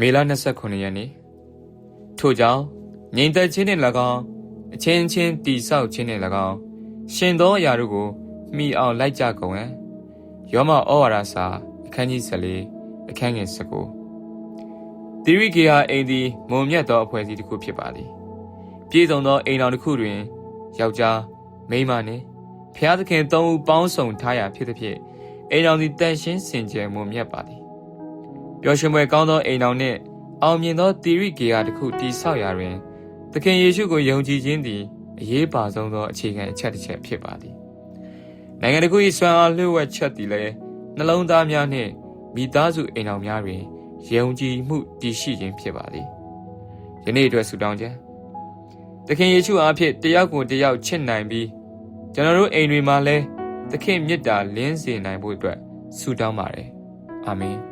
မေလ29ရက်နေ့ထို့ကြောင့်ငြိမ်သက်ခြင်းနှင့်၎င်းအချင်းချင်းတိဆောက်ခြင်းနှင့်၎င်းရှင်သောအရာတို့ကိုမိအောင်လိုက်ကြကုန်ရန်ယောမဩဝါဒစာအခန်းကြီး14အခန်းငယ်19တိရိကေဟာအိမ်သည်မုံမြတ်သောအဖွဲ့အစည်းတစ်ခုဖြစ်ပါသည်ပြည်စုံသောအိမ်တော်တစ်ခုတွင်ယောက်ျားမိန်းမနှင့်ဖျားသခင်သုံးဦးပေါင်းစုံထားရာဖြစ်သည်ဖြင့်အိမ်တော်သည်တန်ရှင်းစင်ကြယ်မုံမြတ်ပါသည် ပျော်ရွှင်ပွဲကောင်းသောအိမ်တော်နှင့်အောင်မြင်သောတိရိကေဟာတစ်ခုတည်ဆောက်ရာတွင်သခင်ယေရှုကိုယုံကြည်ခြင်းသည်အရေးပါဆုံးသောအခြေခံအချက်တစ်ချက်ဖြစ်ပါသည်နိုင်ငံတစ်ခု၏စွမ်းအားလျှို့ဝှက်ချက်သည်လည်းနှလုံးသားများနှင့်မိသားစုအိမ်တော်များတွင်ယုံကြည်မှုတည်ရှိခြင်းဖြစ်ပါသည်ယနေ့အတွက်ဆုတောင်းခြင်းသခင်ယေရှုအားဖြင့်တယောက်ကိုတယောက်ချစ်နိုင်ပြီးကျွန်တော်တို့အိမ်တွေမှာလည်းသခင်မေတ္တာလင်းစေနိုင်ဖို့အတွက်ဆုတောင်းပါတယ်အာမင်